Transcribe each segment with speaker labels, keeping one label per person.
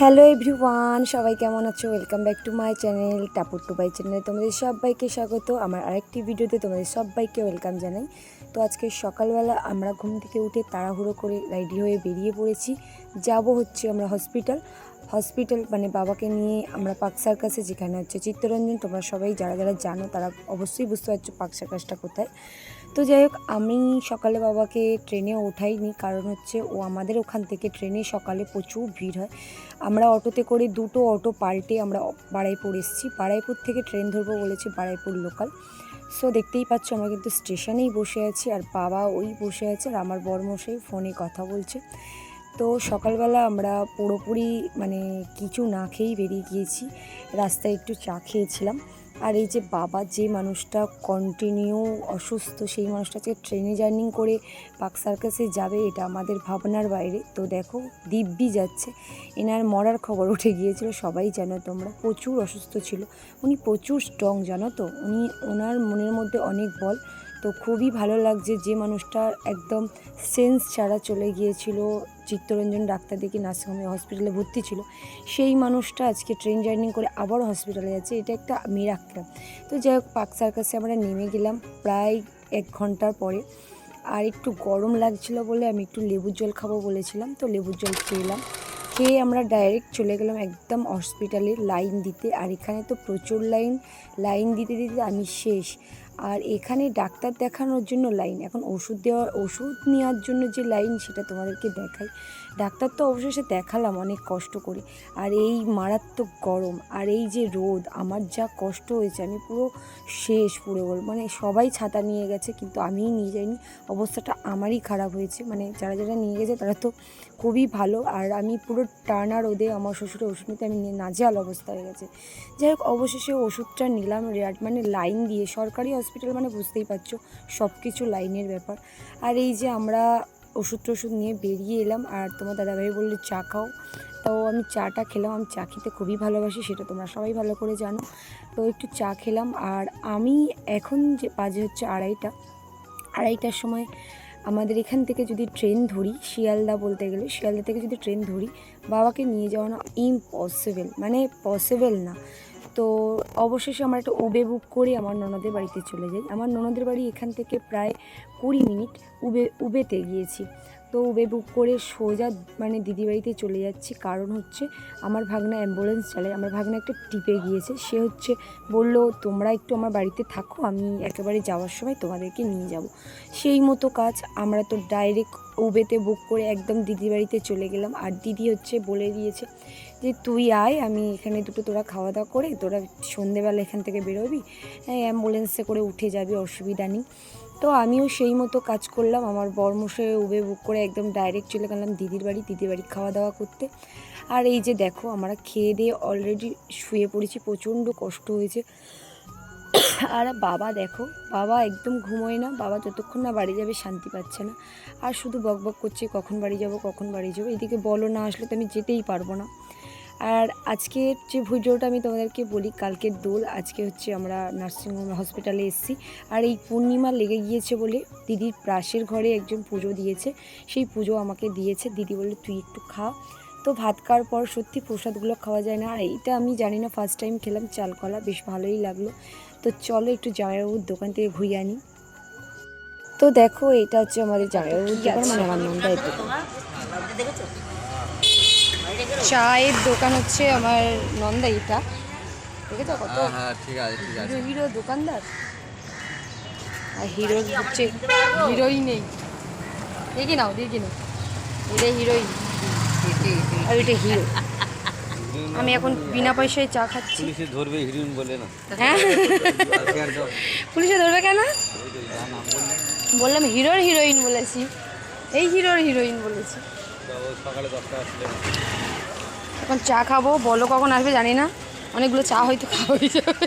Speaker 1: Hello everyone, সবাই কেমন আছো? Welcome back to my channel Tapur Tubai চ্যানেলে তোমাদের সবাইকে স্বাগত। আমার আরেকটি ভিডিওতে তোমাদের সবাইকে ওয়েলকাম জানাই। তো আজকে সকালবেলা আমরা ঘুম থেকে উঠে তাড়াহুড়ো করে রেডি হয়ে বেরিয়ে পড়েছি। যাব হচ্ছে আমরা হসপিটাল হসপিটাল মানে বাবাকে নিয়ে আমরা পাক সার্কাসে যেখানে হচ্ছে চিত্তরঞ্জন, তোমরা সবাই যারা যারা জানো তারা অবশ্যই বুঝতে পারছ পাক সার্কাসটা কোথায়। তো যাই হোক, আমি সকালে বাবাকে ট্রেনে ওঠাইনি, কারণ হচ্ছে ও আমাদের ওখান থেকে ট্রেনে সকালে প্রচুর ভিড় হয়। আমরা অটোতে করে দুটো অটো পাল্টে আমরা বাড়াইপুর এসেছি। বাড়াইপুর থেকে ট্রেন ধরবো বলেছি বাড়াইপুর লোকাল। সো দেখতেই পাচ্ছ, আমরা কিন্তু স্টেশনেই বসে আছি আর বাবা ওই বসে আছে আর আমার বরমশাই ফোনে কথা বলছে। তো সকালবেলা আমরা পুরোপুরি মানে কিছু না খেয়েই বেরিয়ে গিয়েছি। রাস্তায় একটু চা খেয়েছিলাম। আর এই যে বাবা যে মানুষটা কন্টিনিউ অসুস্থ, সেই মানুষটাকে ট্রেনে জার্নি করে পাক সার্কাসে যাবে, এটা আমাদের ভাবনার বাইরে। তো দেখো, দিব্যি যাচ্ছে। এনার মরার খবর উঠে গিয়েছিল, সবাই জানো তোমরা। প্রচুর অসুস্থ ছিল। উনি প্রচুর স্ট্রং জানো তো? উনি, ওনার মনের মধ্যে অনেক বল। তো খুবই ভালো লাগছে যে মানুষটা একদম সেন্স ছাড়া চলে গিয়েছিল। চিত্তরঞ্জন ডাক্তার দেখি নার্সিংহোমে হসপিটালে ভর্তি ছিল। সেই মানুষটা আজকে ট্রেন জার্নি করে আবার হসপিটালে যাচ্ছে। এটা একটা মিরাক্কেল তো যাই হোক, পাক সার্কাসে আমরা নেমে গেলাম প্রায় এক ঘণ্টার পরে। আর একটু গরম লাগছিল বলে আমি একটু লেবুর জল খাব বলেছিলাম। তো লেবুর জল খেলাম খেয়ে আমরা ডাইরেক্ট চলে গেলাম একদম হসপিটালে লাইন দিতে। আর এখানে তো প্রচুর লাইন লাইন দিতে দিতে আমি শেষ। আর এখানে ডাক্তার দেখানোর জন্য লাইন। এখন ওষুধ দেওয়ার, ওষুধ নেওয়ার জন্য যে লাইন সেটা তোমাদেরকে দেখাই। ডাক্তার তো অবশেষে দেখালাম অনেক কষ্ট করে। আর এই মারাত্মক গরম আর এই যে রোদ, আমার যা কষ্ট হয়েছে, আমি পুরো শেষ পুরো বল মানে সবাই ছাতা নিয়ে গেছে, কিন্তু আমিই নিয়ে যাইনি। অবস্থাটা আমারই খারাপ হয়েছে। মানে যারা যারা নিয়ে গেছে তারা তো খুবই ভালো। আর আমি পুরো টানা রোদে আমার শ্বশুরের ওষুধ নিতে আমি নাজেহাল অবস্থা হয়ে গেছে। যাই হোক, অবশেষে ওষুধটা নিলাম রেয়ার মানে লাইন দিয়ে। সরকারি হসপিটাল মানে বুঝতেই পারছ সব কিছু লাইনের ব্যাপার। আর এই যে আমরা ওষুধ টষুধ নিয়ে বেরিয়ে এলাম, আর তোমার দাদাভাই বলল চা খাও। তো আমি চাটা খেলাম, আমি চা খেতে খুবই ভালোবাসি, সেটা তোমরা সবাই ভালো করে জানো। তো একটু চা খেলাম, আর আমি এখন যে বাজে হচ্ছে আড়াইটা, আড়াইটার সময় আমাদের এখান থেকে যদি ট্রেন ধরি, শিয়ালদা বলতে গেলে, শিয়ালদা থেকে যদি ট্রেন ধরি, বাবাকে নিয়ে যাওয়া না ইম্পসিবল মানে পসিবল না। তো অবশেষে আমরা একটা উবে বুক করে আমার ননদের বাড়িতে চলে যাই। আমার ননদের বাড়ি এখান থেকে প্রায় কুড়ি মিনিট উবে উবেতে গিয়েছি। তো উবে বুক করে সোজা মানে দিদি বাড়িতে চলে যাচ্ছি। কারণ হচ্ছে আমার ভাগনা অ্যাম্বুলেন্স চালায়। আমার ভাগনা একটা টিপে গিয়েছে। সে হচ্ছে বলল, তোমরা একটু আমার বাড়িতে থাকো, আমি একেবারে যাওয়ার সময় তোমাদেরকে নিয়ে যাব। সেই মতো কাজ আমরা তো ডাইরেক্ট উবেতে বুক করে একদম দিদি বাড়িতে চলে গেলাম। আর দিদি হচ্ছে বলে দিয়েছে যে, তুই আয়, আমি এখানে দুটো তোরা খাওয়া দাওয়া করে, তোরা সন্ধেবেলা এখান থেকে বেরোবি। অ্যাম্বুলেন্সে করে উঠে যাবি, অসুবিধা নেই। তো আমিও সেই মতো কাজ করলাম। আমার বর্মশে উবে বুক করে একদম ডাইরেক্ট চলে গেলাম দিদির বাড়ি দিদির বাড়ি খাওয়া দাওয়া করতে। আর এই যে দেখো, আমরা খেয়ে দিয়ে অলরেডি শুয়ে পড়েছি, প্রচণ্ড কষ্ট হয়েছে। আর বাবা দেখো, বাবা একদম ঘুমোয় না, বাবা যতক্ষণ না বাড়ি যাবে শান্তি পাচ্ছে না। আর শুধু বক বক করছে, কখন বাড়ি যাব, কখন বাড়ি যাব, এদিকে বলো না আসলে তো আমি যেতেই পারব না। আর আজকের যে ভিডিওটা আমি তোমাদেরকে বলি কালকের দোল আজকে হচ্ছে আমরা নার্সিংহোম হসপিটালে এসেছি। আর এই পূর্ণিমা লেগে গিয়েছে বলে দিদির প্রাসের ঘরে একজন পুজো দিয়েছে। সেই পুজো আমাকে দিয়েছে। দিদি বলল তুই একটু খা। তো ভাত খাওয়ার পর সত্যি প্রসাদগুলো খাওয়া যায় না। আর এইটা আমি জানি না ফার্স্ট টাইম খেলাম চাল কলা বেশ ভালোই লাগল। তো চলো একটু জামাইবাবুর দোকান থেকে ঘুরিয়ে আনি। তো দেখো এটা হচ্ছে আমাদের জামাইবাবুর দোকান। মানে আমার নন্দায়ের দোকান চায়ের দোকান হচ্ছে আমার নন্দা এটা দেখেছ কত?
Speaker 2: হ্যাঁ হ্যাঁ ঠিক আছে ঠিক আছে।
Speaker 1: হিরো হিরো দোকানদার? আর হিরো হচ্ছে হিরোই নেই। দেখি নাও দেখি নাও। এটা হিরোইন আর এটা হিরো। আমি এখন বিনা পয়সায় চা খাচ্ছি।
Speaker 2: পুলিশে ধরবে হিরোইন বলে না।
Speaker 1: হ্যাঁ? পুলিশে ধরবে কেন? বললাম হিরোর হিরোইন বলেছি। এই হিরোর হিরোইন বলেছি।
Speaker 2: সকালে দশটা আসলে।
Speaker 1: এখন চা খাব, বলো কখন আসবে জানি না। অনেকগুলো চা হয়তো খাওয়া হয়ে যাবে।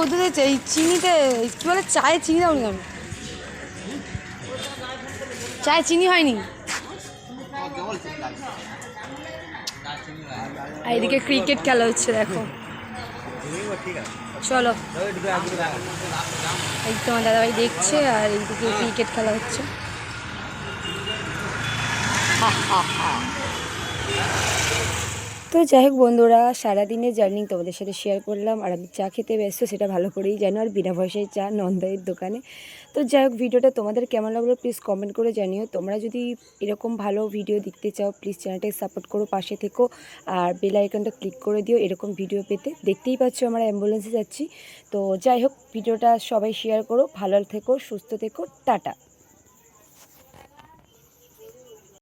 Speaker 1: ওদের এই চিনিতে কী বলে চায়ে চিনি দাও কেন? চায়ে চিনি হয়নি? আর এদিকে ক্রিকেট খেলা হচ্ছে, দেখো। চলো। এই তোমার দাদাভাই দেখছে, আর এইদিকে ক্রিকেট খেলা হচ্ছে। হা হা হা। তো যাই হোক বন্ধুরা, সারাদিনের জার্নি তোমাদের সাথে শেয়ার করলাম আর আমি চা খেতে ব্যস্ত, সেটা ভালো করেই জানো, আর বিনা পয়সায় চা নন্দাইয়ের দোকানে। তো যাই হোক ভিডিওটা তোমাদের কেমন লাগল প্লিজ কমেন্ট করে জানিও। তোমরা যদি এরকম ভালো ভিডিও দেখতে চাও প্লিজ চ্যানেলটাকে সাপোর্ট করো, পাশে থেকো, আর বেল আইকনটা ক্লিক করে দিও এরকম ভিডিও পেতে। দেখতেই পাচ্ছ আমরা অ্যাম্বুলেন্সে যাচ্ছি। তো যাই হোক ভিডিওটা সবাই শেয়ার করো, ভালো থেকো, সুস্থ থেকো, টাটা।